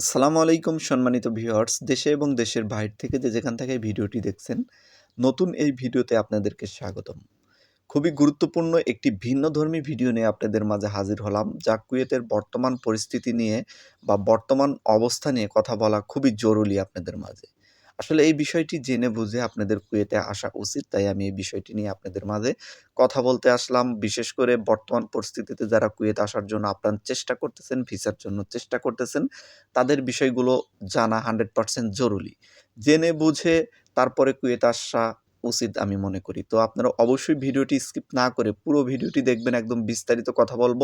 আসসালামু আলাইকুম সম্মানিত ভিউয়ার্স, দেশে এবং দেশের বাইরে থেকে যে যেখান থেকে ভিডিওটি দেখছেন, নতুন এই ভিডিওতে আপনাদেরকে স্বাগতম। খুবই গুরুত্বপূর্ণ একটি ভিন্নধর্মী ভিডিও নিয়ে আপনাদের মাঝে হাজির হলাম, যা কুয়েতের বর্তমান পরিস্থিতি নিয়ে বা বর্তমান অবস্থা নিয়ে কথা বলা খুবই জরুরি আপনাদের মাঝে। আসলে এই বিষয়টি জেনে বুঝে আপনাদের কুয়েতে আসা উচিত। তাই আমি এই বিষয়টি নিয়ে আপনাদের মাঝে কথা বলতে আসলাম। বিশেষ করে বর্তমান পরিস্থিতিতে যারা কুয়েত আসার জন্য আপ্রাণ চেষ্টা করতেছেন, ভিসার জন্য চেষ্টা করতেছেন, তাদের বিষয়গুলো জানা হান্ড্রেড পার্সেন্ট জরুরি। জেনে বুঝে তারপরে কুয়েত আসা উচিত আমি মনে করি। তো আপনারা অবশ্যই ভিডিওটি স্কিপ না করে পুরো ভিডিওটি দেখবেন, একদম বিস্তারিত কথা বলব।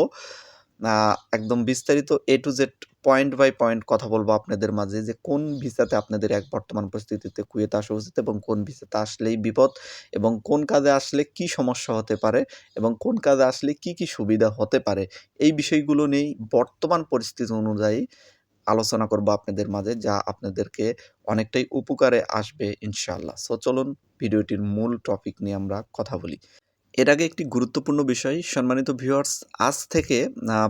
একদম বিস্তারিত A to Z point by point কথা বলব আপনাদের মাঝে যে কোন ভিসাতে আপনাদের এক বর্তমান পরিস্থিতিতে কুয়েত আসা উচিত এবং কোন ভিসাতে আসলেই বিপদ এবং কোন কাজে আসলে কি সমস্যা হতে পারে এবং কোন কাজে আসলে কি কি সুবিধা হতে পারে এই বিষয়গুলো নিয়েই বর্তমান পরিস্থিতি অনুযায়ী আলোচনা করব আপনাদের মাঝে যা আপনাদেরকে অনেকটাই উপকারে আসবে ইনশাআল্লাহ। সো চলুন ভিডিওটির মূল টপিক নিয়ে আমরা কথা বলি। এর আগে একটি গুরুত্বপূর্ণ বিষয়, সম্মানিত ভিউয়ার্স আজ থেকে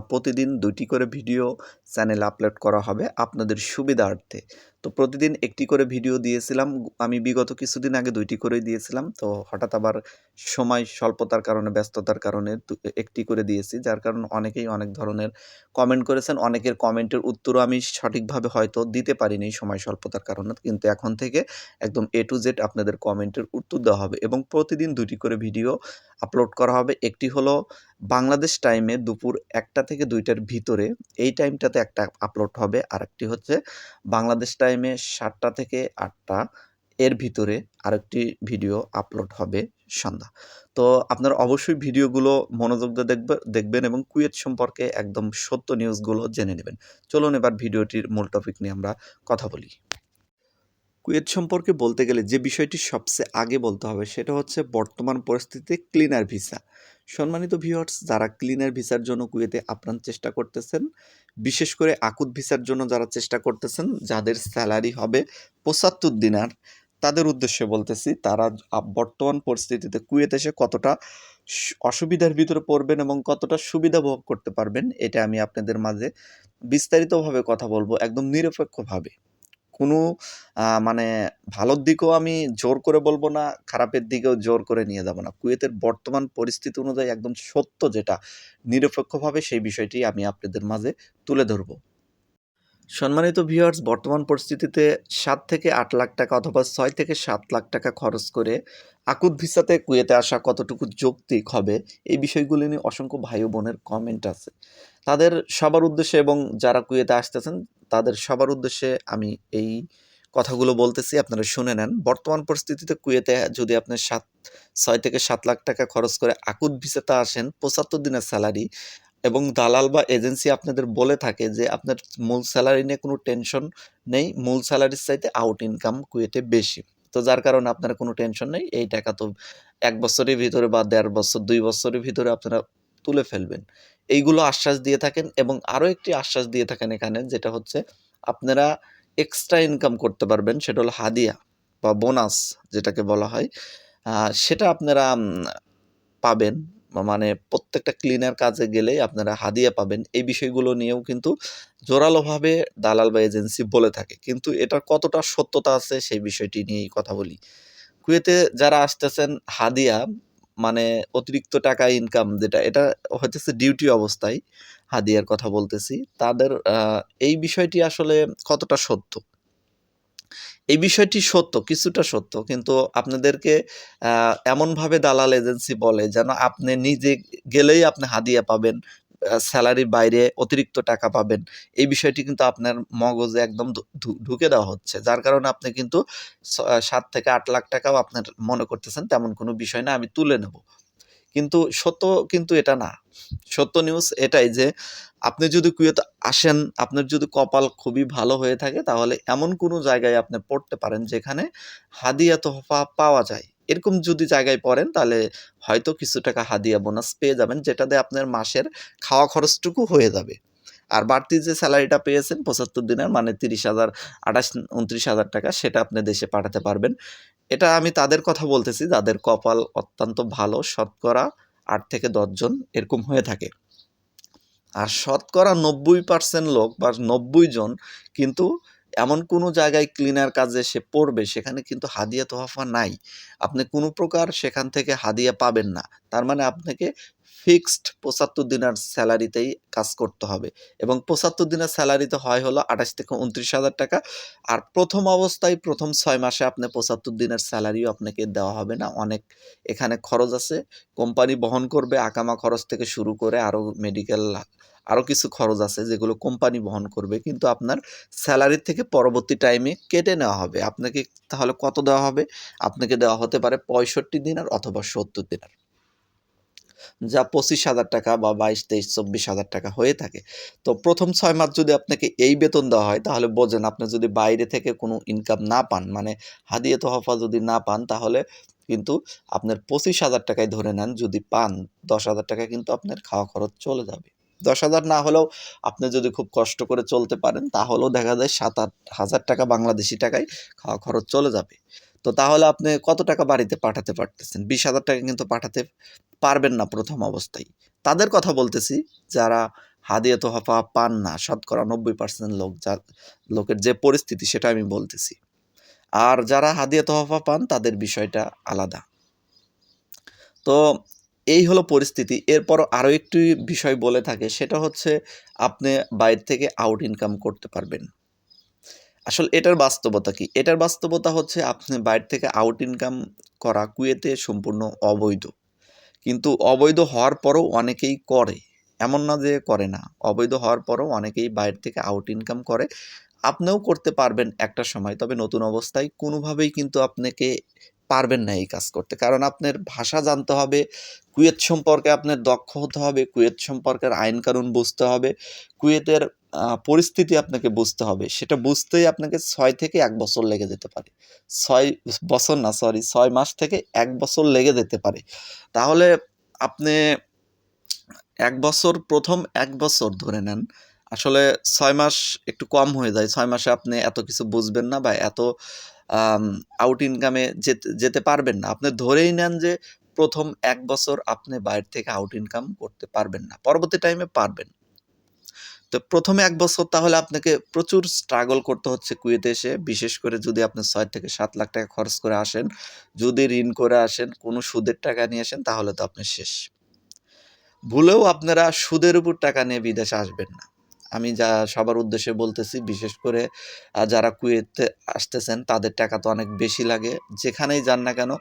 প্রতিদিন দুটি করে ভিডিও চ্যানেল আপলোড করা হবে আপনাদের সুবিধার্থে। তো প্রতিদিন একটি করে ভিডিও দিয়েছিলাম। আমি বিগত কিছুদিন আগে দুইটি করেই দিয়েছিলাম। তো হঠাৎ আবার সময় স্বল্পতার কারণে, ব্যস্ততার কারণে একটি করে দিয়েছি। যার কারণে অনেকেই অনেক ধরনের কমেন্ট করেছেন। অনেকের কমেন্টের উত্তরও আমি সঠিকভাবে হয়তো দিতে পারিনি সময় স্বল্পতার কারণে। কিন্তু এখন থেকে একদম এ টু জেড আপনাদের কমেন্টের উত্তর দেওয়া হবে এবং প্রতিদিন দুটি করে ভিডিও আপলোড করা হবে। একটি হলো বাংলাদেশ টাইমে দুপুর একটা থেকে দুইটার ভিতরে। এই টাইমটাতে একটা আপলোড হবে। আর একটি হচ্ছে বাংলাদেশ টাইমে সাতটা থেকে আটটা এর ভিতরে আরেকটি ভিডিও আপলোড হবে সন্ধ্যা। তো আপনারা অবশ্যই ভিডিওগুলো মনোযোগ দিয়ে দেখবে, দেখবেন এবং কুয়েত সম্পর্কে একদম সত্য নিউজগুলো জেনে নেবেন। চলুন এবার ভিডিওটির মূল টপিক নিয়ে আমরা কথা বলি। কুয়েত সম্পর্কে বলতে গেলে যে বিষয়টি সবচেয়ে আগে বলতে হবে সেটা হচ্ছে বর্তমান পরিস্থিতিতে ক্লিনার ভিসা সম্মানিত ভিউয়ার্স যারা ক্লিনার ভিসার জন্য কুয়েতে আপ্রাণ চেষ্টা করতেছেন, বিশেষ করে আকুত ভিসার জন্য যারা চেষ্টা করতেছেন, যাদের স্যালারি হবে পঁচাত্তর দিনার, তাদের উদ্দেশ্যে বলতেছি, তারা বর্তমান পরিস্থিতিতে কুয়েত এসে কতটা অসুবিধার ভিতরে পড়বেন এবং কতটা সুবিধা ভোগ করতে পারবেন, এটা আমি আপনাদের মাঝে বিস্তারিতভাবে কথা বলব একদম নিরপেক্ষভাবে। কোনো মানে ভালোর দিকেও আমি জোর করে বলব না, খারাপের দিকেও জোর করে নিয়ে যাব না। কুয়েতের বর্তমান পরিস্থিতি অনুযায়ী একদম সত্য যেটা, নিরপেক্ষভাবে সেই বিষয়টি আমি আপনাদের মাঝে তুলে ধরবো। সম্মানিত ভিউয়ার্স বর্তমান পরিস্থিতিতে সাত থেকে আট লাখ টাকা অথবা ছয় থেকে সাত লাখ টাকা খরচ করে আকুত ভিসাতে কুয়েতে আসা কতটুকু যৌক্তিক হবে, এই বিষয়গুলি নিয়ে অসংখ্য ভাই বোনের কমেন্ট আছে। তাদের সবার উদ্দেশ্যে এবং যারা কুয়েতে আসতেছেন তাদের সবার উদ্দেশ্যে আমি এই কথাগুলো বলতেছি, আপনারা শুনে নেন। বর্তমান পরিস্থিতিতে কুয়েতে যদি আপনি সাত, ছয় থেকে সাত লাখ টাকা খরচ করে আকুত ভিসাতে আসেন, পঁচাত্তর দিনের স্যালারি এবং দালাল বা এজেন্সি আপনাদের বলে থাকে যে আপনার মূল স্যালারি নিয়ে কোনো টেনশন নেই, মূল স্যালারির চাইতে আউট ইনকাম কুয়েতে বেশি। তো যার কারণে আপনার কোনো টেনশন নেই, এই টাকা তো এক বছরের ভিতরে বা দেড় বছর, দুই বছরের ভিতরে আপনারা তুলে ফেলবেন। এইগুলো আশ্বাস দিয়ে থাকেন এবং আরও একটি আশ্বাস দিয়ে থাকেন এখানে, যেটা হচ্ছে আপনারা এক্সট্রা ইনকাম করতে পারবেন, সেটা হলো হাদিয়া বা বোনাস যেটাকে বলা হয়। সেটা আপনারা পাবেন মানে প্রত্যেকটা ক্লিনার কাজে গেলেই আপনারা হাদিয়া পাবেন। এই বিষয়গুলো নিয়েও কিন্তু জোরালোভাবে দালাল বা এজেন্সি বলে থাকে। কিন্তু এটার কতটা সত্যতা আছে সেই বিষয়টি নিয়েই কথা বলি। কুয়েতে যারা আসতেছেন হাদিয়া মানে অতিরিক্ত টাকা ইনকাম যেটা, এটা হচ্ছে ডিউটি অবস্থায়, হাদিয়ার কথা বলতেছি। তাদের এই বিষয়টি আসলে কতটা সত্য? এই বিষয়টি সত্য, কিছুটা সত্য। কিন্তু আপনাদেরকে এমনভাবে দালাল এজেন্সি বলে যেন আপনি নিজে গেলেই আপনি হাদিয়া পাবেন। স্যালারির বাইরে অতিরিক্ত টাকা পাবেন। এই বিষয়টি কিন্তু আপনার মগজে একদম ঢুকে দেওয়া হচ্ছে। যার কারণে আপনি কিন্তু সাত থেকে আট লাখ টাকাও আপনার মনে করতেছেন, তেমন কোনো বিষয় না, আমি তুলে নেব। কিন্তু সত্য কিন্তু এটা না। সত্য নিউজ এটাই যে, আপনি যদি কুয়েত আসেন, আপনার যদি কপাল খুবই ভালো হয়ে থাকে, তাহলে এমন কোনো জায়গায় আপনি পড়তে পারেন যেখানে হাদিয়া তোহফা পাওয়া যায়। এরকম যদি জায়গায় পড়েন, তাহলে হয়তো কিছু টাকা হাদিয়া বোনাস পেয়ে যাবেন যেটাতে আপনার মাসের খাওয়া খরচটুকু হয়ে যাবে। আর বাড়তি যে স্যালারিটা পেয়েছেন, পঁচাত্তর দিনের মানে তিরিশ হাজার, আঠাশ, উনত্রিশ হাজার টাকা, সেটা আপনি দেশে পাঠাতে পারবেন। এটা আমি তাদের কথা বলতেছি, যাদের কপাল অত্যন্ত ভালো, শতকরা আট থেকে দশজন এরকম হয়ে থাকে। আর শতকরা নব্বই পার্সেন্ট লোক বা নব্বই জন কিন্তু এমন কোনো জায়গায় ক্লিনার কাজে সে পড়বে, সেখানে কিন্তু হাদিয়া তোহাফা নাই। আপনি কোনো প্রকার সেখান থেকে হাদিয়া পাবেন না। তার মানে আপনাকে ফিক্সড পঁচাত্তর দিনের স্যালারিতেই কাজ করতে হবে। এবং পঁচাত্তর দিনের স্যালারিতে হয় হলো আঠাশ থেকে উনত্রিশ হাজার টাকা। আর প্রথম অবস্থায় প্রথম ছয় মাসে আপনি পঁচাত্তর দিনের স্যালারিও আপনাকে দেওয়া হবে না। অনেক এখানে খরচ আছে। কোম্পানি বহন করবে, আকামা খরচ থেকে শুরু করে আরও মেডিকেল, আরও কিছু খরচ আছে যেগুলো কোম্পানি বহন করবে। কিন্তু আপনার স্যালারির থেকে পরবর্তী টাইমে কেটে নেওয়া হবে। আপনাকে তাহলে কত দেওয়া হবে? আপনাকে দেওয়া হতে পারে পঁয়ষট্টি দিনার অথবা সত্তর দিনার। যা পঁচিশ হাজার টাকা বা বাইশ, তেইশ, চব্বিশ হাজার টাকা হয়ে থাকে। তো প্রথম ছয় মাস যদি আপনাকে এই বেতন দেওয়া হয়, তাহলে বোঝেন আপনি যদি বাইরে থেকে কোনো ইনকাম না পান মানে হাদিয়ে তোহফা যদি না পান, তাহলে কিন্তু আপনার পঁচিশ হাজার টাকায় ধরে নেন, যদি পান, দশ হাজার টাকা কিন্তু আপনার খাওয়া খরচ চলে যাবে। দশ হাজার না হলেও আপনি যদি খুব কষ্ট করে চলতে পারেন, তাহলেও দেখা যায় সাত, আট হাজার টাকা বাংলাদেশি টাকায় খাওয়া খরচ চলে যাবে। তো তাহলে আপনি কত টাকা বাড়িতে পাঠাতে পারতেছেন? বিশ হাজার টাকা কিন্তু পাঠাতে পারবেন না প্রথম অবস্থায়। তাদের কথা বলতেছি, যারা হাদিয়া তোহাফা পান না, শতকরা নব্বই পার্সেন্ট লোক যা, লোকের যে পরিস্থিতি সেটা আমি বলতেছি। আর যারা হাদিয়া তোহাফা পান, তাদের বিষয়টা আলাদা। তো এই হলো পরিস্থিতি। এরপর আরও একটি বিষয় বলে থাকে, সেটা হচ্ছে আপনি বাইরে থেকে আউট ইনকাম করতে পারবেন। আসলে এটার বাস্তবতা কি? এটার বাস্তবতা হচ্ছে আপনি বাইরে থেকে আউট ইনকাম করা কুয়েতে সম্পূর্ণ অবৈধ। কিন্তু অবৈধ হওয়ার পরও অনেকেই করে। এমন না যে করে না। অবৈধ হওয়ার পরও অনেকেই বাইরে থেকে আউট ইনকাম করে। আপনিও করতে পারবেন একটা সময়, তবে নতুন অবস্থায় কোনোভাবেই কিন্তু আপনাকে পারবেন না এই কাজ করতে। কারণ আপনার ভাষা জানতে হবে, কুয়েত সম্পর্কে আপনার দক্ষ হতে হবে, কুয়েত সম্পর্কের আইন কানুন বুঝতে হবে, কুয়েতের পরিস্থিতি আপনাকে বুঝতে হবে। সেটা বুঝতেই আপনাকে ছয় থেকে এক বছর লেগে যেতে পারে। ছয় বছর না সরি ছয় মাস থেকে এক বছর লেগে যেতে পারে। তাহলে আপনি এক বছর, প্রথম এক বছর ধরে নেন। আসলে ছয় মাস একটু কম হয়ে যায়। ছয় মাসে আপনি এত কিছু বুঝবেন না বা এত আউট ইনকামে যেতে যেতে পারবেন না। আপনি ধরেই নেন যে, প্রথম এক বছর আপনি বাইরে থেকে আউট ইনকাম করতে পারবেন না। পরবর্তী টাইমে পারবেন তো প্রথমে এক বছর তাহলে আপনাকে প্রচুর স্ট্রাগল করতে হচ্ছে কুয়েতে এসে। বিশেষ করে যদি আপনি ছয় থেকে সাত লাখ টাকা খরচ করে আসেন, যদি ঋণ করে আসেন, কোনো সুদের টাকা নিয়ে আসেন, তাহলে তো আপনি শেষ। ভুলেও আপনারা সুদের উপর টাকা নিয়ে বিদেশে আসবেন না। আমি যা সবার উদ্দেশ্যে বলতেছি, বিশেষ করে যারা কুয়েতে আসতেছেন, তাদের টাকা তো অনেক বেশি লাগে। যেখানেই যান না কেন,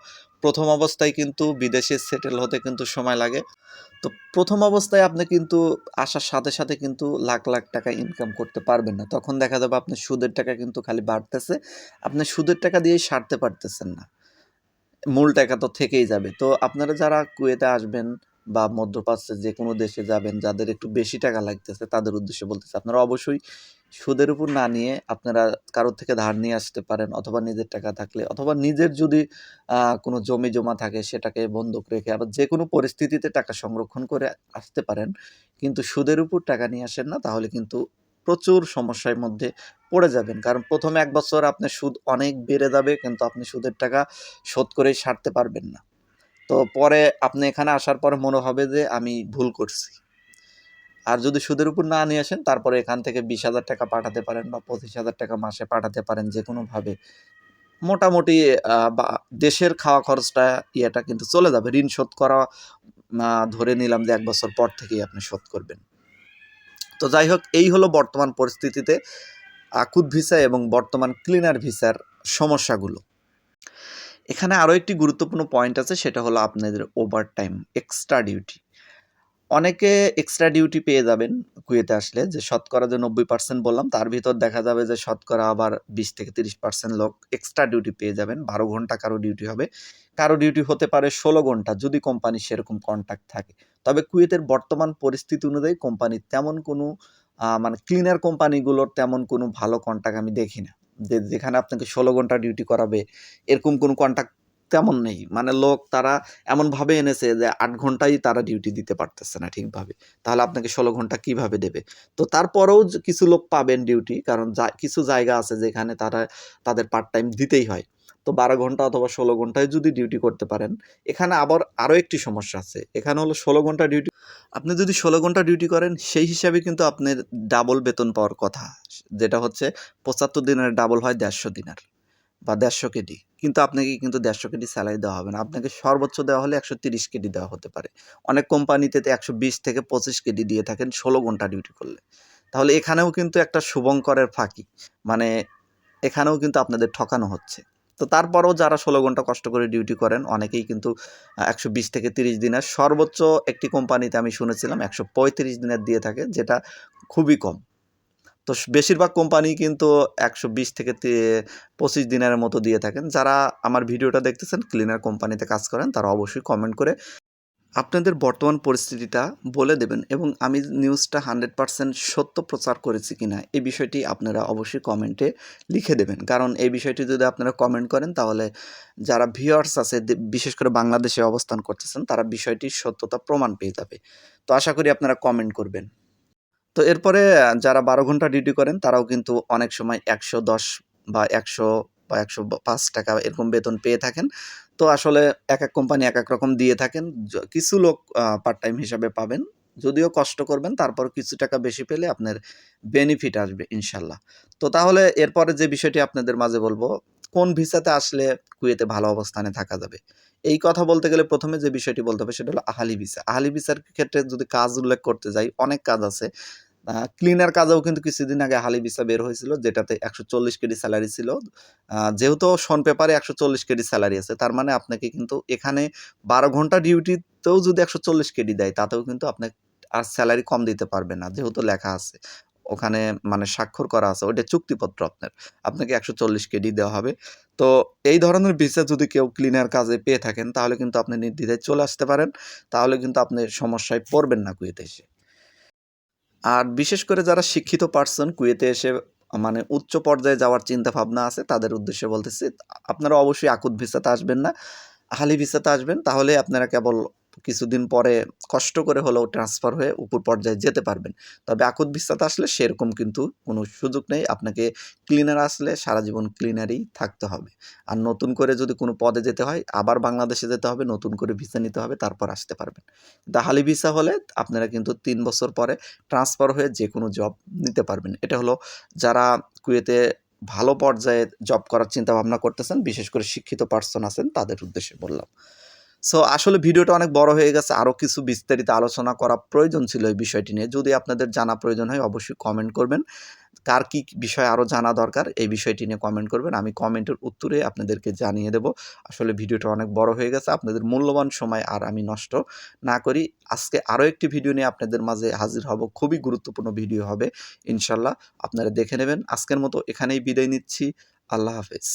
প্রথম অবস্থায় কিন্তু বিদেশে সেটেল হতে কিন্তু সময় লাগে। তো প্রথম অবস্থায় আপনি কিন্তু আসার সাথে সাথে কিন্তু লাখ লাখ টাকা ইনকাম করতে পারবেন না। তখন দেখা যাবে আপনার সুদের টাকা কিন্তু খালি বাড়তেছে। আপনি সুদের টাকা দিয়েই সারতে পারতেছেন না। মূল টাকা তো থেকেই যাবে। তো আপনারা যারা কুয়েতে আসবেন বা মধ্যপ্রাচ্যে যে কোনো দেশে যাবেন, যাদের একটু বেশি টাকা লাগতেছে, তাদের উদ্দেশ্যে বলতেছে, আপনারা অবশ্যই সুদের উপর না নিয়ে আপনারা কারোর থেকে ধার নিয়ে আসতে পারেন অথবা নিজের টাকা থাকলে, অথবা নিজের যদি কোনো জমি জমা থাকে সেটাকে বন্ধক রেখে আবার যে কোনো পরিস্থিতিতে টাকা সংরক্ষণ করে আসতে পারেন, কিন্তু সুদের উপর টাকা নিয়ে আসেন না, তাহলে কিন্তু প্রচুর সমস্যার মধ্যে পড়ে যাবেন। কারণ প্রথমে এক বছর আপনার সুদ অনেক বেড়ে যাবে, কিন্তু আপনি সুদের টাকা শোধ করেই সারতে পারবেন না। তো পরে আপনি এখানে আসার পরে মনে হবে যে আমি ভুল করছি। আর যদি সুদের উপর না নিয়ে আসেন, তারপরে এখান থেকে বিশ হাজার টাকা পাঠাতে পারেন বা পঁচিশ হাজার টাকা মাসে পাঠাতে পারেন যে কোনোভাবে মোটামুটি দেশের খাওয়া খরচটা ইয়েটা কিন্তু চলে যাবে। ঋণ শোধ করা ধরে নিলাম যে এক বছর পর থেকেই আপনি শোধ করবেন। তো যাই হোক, এই হলো বর্তমান পরিস্থিতিতে আকুত ভিসা এবং বর্তমান ক্লিনার ভিসার সমস্যাগুলো। এখানে আরও একটি গুরুত্বপূর্ণ পয়েন্ট আছে, সেটা হলো আপনাদের ওভার টাইম এক্সট্রা ডিউটি অনেকে এক্সট্রা ডিউটি পেয়ে যাবেন কুয়েতে আসলে, যে শতকরা যে নব্বই পার্সেন্ট বললাম, তার ভিতর দেখা যাবে যে শতকরা আবার বিশ থেকে তিরিশ পার্সেন্ট লোক এক্সট্রা ডিউটি পেয়ে যাবেন। বারো ঘণ্টা কারও ডিউটি হবে। কারও ডিউটি হতে পারে ষোলো ঘণ্টা, যদি কোম্পানি সেরকম কন্ট্যাক্ট থাকে। তবে কুয়েতের বর্তমান পরিস্থিতি অনুযায়ী কোম্পানির তেমন কোনো মানে ক্লিনার কোম্পানিগুলোর তেমন কোনো ভালো কন্ট্যাক্ট আমি দেখি না যেখানে আপনাকে ষোলো ঘণ্টা ডিউটি করাবে, এরকম কোনো কন্ট্রাক্ট তেমন নেই। মানে লোক তারা এমনভাবে এনেছে যে আট ঘন্টাই তারা ডিউটি দিতে পারতেছে না ঠিকভাবে। তাহলে আপনাকে ষোলো ঘণ্টা কীভাবে দেবে? তো তারপরেও কিছু লোক পাবেন ডিউটি কারণ কিছু জায়গা আছে যেখানে তারা, তাদের পার্ট টাইম দিতেই হয়। তো বারো ঘণ্টা অথবা ষোলো ঘন্টায় যদি ডিউটি করতে পারেন, এখানে আবার আরও একটি সমস্যা আছে। এখানে হলো ষোলো ঘণ্টা ডিউটি আপনি যদি ষোলো ঘণ্টা ডিউটি করেন, সেই হিসাবে কিন্তু আপনার ডাবল বেতন পাওয়ার কথা, যেটা হচ্ছে পঁচাত্তর দিনের ডাবল হয় দেড়শো দিনের বা দেড়শো কেডি। কিন্তু আপনাকে কিন্তু দেড়শো কেডি স্যালারি দেওয়া হবে না। আপনাকে সর্বোচ্চ দেওয়া হলে একশো তিরিশ কেডি দেওয়া হতে পারে। অনেক কোম্পানিতে একশো বিশ থেকে পঁচিশ কেডি দিয়ে থাকেন ষোলো ঘণ্টা ডিউটি করলে। তাহলে এখানেও কিন্তু একটা শুভঙ্করের ফাঁকি। মানে এখানেও কিন্তু আপনাদের ঠকানো হচ্ছে। তো তারপরেও যারা ষোলো ঘণ্টা কষ্ট করে ডিউটি করেন, অনেকেই কিন্তু একশো বিশ থেকে তিরিশ দিনের সর্বোচ্চ একটি কোম্পানিতে আমি শুনেছিলাম একশো পঁয়ত্রিশ দিনের দিয়ে থাকে, যেটা খুবই কম। তো বেশিরভাগ কোম্পানি কিন্তু একশো বিশ থেকে পঁচিশ দিনের মতো দিয়ে থাকেন। যারা আমার ভিডিওটা দেখতেছেন ক্লিনার কোম্পানিতে কাজ করেন, তারা অবশ্যই কমেন্ট করে আপনাদের বর্তমান পরিস্থিতিটা বলে দেবেন এবং আমি নিউজটা হান্ড্রেড পারসেন্ট সত্য প্রচার করেছি কিনা এই বিষয়টি আপনারা অবশ্যই কমেন্টে লিখে দেবেন। কারণ এই বিষয়টি যদি আপনারা কমেন্ট করেন, তাহলে যারা ভিউয়ার্স আছে বিশেষ করে বাংলাদেশে অবস্থান করতেছেন, তারা বিষয়টির সত্যতা প্রমাণ পেয়ে যাবে। তো আশা করি আপনারা কমেন্ট করবেন। তো এরপরে, যারা বারো ঘণ্টা ডিউটি করেন, তারাও কিন্তু অনেক সময় একশো দশ বা একশো বা একশো পাঁচ টাকা এরকম বেতন পেয়ে থাকেন। তো আসলে এক এক কোম্পানি এক এক রকম দিয়ে থাকেন। কিছু লোক পার্ট টাইম হিসাবে পাবেন। যদিও কষ্ট করবেন, তারপর কিছু টাকা বেশি পেলে আপনার বেনিফিট আসবে, ইনশাল্লাহ। তো তাহলে এরপরে যে বিষয়টি আপনাদের মাঝে বলব, কোন ভিসাতে আসলে কুয়েতে ভালো অবস্থানে থাকা যাবে? এই কথা বলতে গেলে প্রথমে যে বিষয়টি বলতে হবে, সেটা হলো আহালি ভিসা। আহালি ভিসার ক্ষেত্রে যদি কাজ উল্লেখ করতে যাই, অনেক কাজ আছে। ক্লিনার কাজেও কিন্তু কিছুদিন আগে হালি ভিসা বের হয়েছিল, যেটাতে একশো চল্লিশ কেডি স্যালারি ছিল। যেহেতু শন পেপারে একশো চল্লিশ কেডি স্যালারি আছে, তার মানে আপনাকে কিন্তু এখানে বারো ঘণ্টা ডিউটিতেও যদি একশো চল্লিশ কেডি দেয়, তাতেও কিন্তু আপনাকে আর স্যালারি কম দিতে পারবে না, যেহেতু লেখা আছে। ওখানে মানে স্বাক্ষর করা আছে, ওইটা চুক্তিপত্র আপনার। আপনাকে একশো চল্লিশ কেডি দেওয়া হবে। তো এই ধরনের ভিসা যদি কেউ ক্লিনার কাজে পেয়ে থাকেন, তাহলে কিন্তু আপনি নির্দ্বিধায় চলে আসতে পারেন। তাহলে কিন্তু আপনি সমস্যায় পড়বেন না কুয়েতে এসে। আর বিশেষ করে যারা শিক্ষিত পার্সন কুয়েতে এসে মানে উচ্চ পর্যায়ে যাওয়ার চিন্তা ভাবনা আছে, তাদের উদ্দেশ্যে বলতেছি, আপনারা অবশ্যই আকুত ভিসাতে আসবেন না। হালি ভিসাতে আসবেন, তাহলে আপনারা কেবল কিছুদিন পরে কষ্ট করে হলেও ট্রান্সফার হয়ে উপর পর্যায়ে যেতে পারবেন। তবে আকুত ভিসাতে আসলে সেরকম কিন্তু কোনো সুযোগ নেই। আপনাকে ক্লিনার আসলে সারা জীবন ক্লিনারই থাকতে হবে। আর নতুন করে যদি কোনো পদে যেতে হয়, আবার বাংলাদেশে যেতে হবে, নতুন করে ভিসা নিতে হবে, তারপর আসতে পারবেন। দাহালি ভিসা হলে আপনারা কিন্তু তিন বছর পরে ট্রান্সফার হয়ে যে কোনো জব নিতে পারবেন। এটা হলো যারা কুয়েতে ভালো পর্যায়ে জব করার চিন্তা ভাবনা করতেছেন, বিশেষ করে শিক্ষিত পার্সন আছেন, তাদের উদ্দেশ্যে বললাম। সো আসলে ভিডিওটা অনেক বড় হয়ে গেছে। আরও কিছু বিস্তারিত আলোচনা করা প্রয়োজন ছিল এই বিষয়টি নিয়ে। যদি আপনাদের জানা প্রয়োজন হয়, অবশ্যই কমেন্ট করবেন। কার কী বিষয় আরও জানা দরকার, এই বিষয়টি নিয়ে কমেন্ট করবেন। আমি কমেন্টের উত্তরে আপনাদেরকে জানিয়ে দেব। আসলে ভিডিওটা অনেক বড় হয়ে গেছে। আপনাদের মূল্যবান সময় আর আমি নষ্ট না করি। আজকে আরও একটি ভিডিও নিয়ে আপনাদের মাঝে হাজির হব। খুবই গুরুত্বপূর্ণ ভিডিও হবে ইনশাল্লাহ আপনারা দেখে নেবেন। আজকের মতো এখানেই বিদায় নিচ্ছি। আল্লাহ হাফেজ।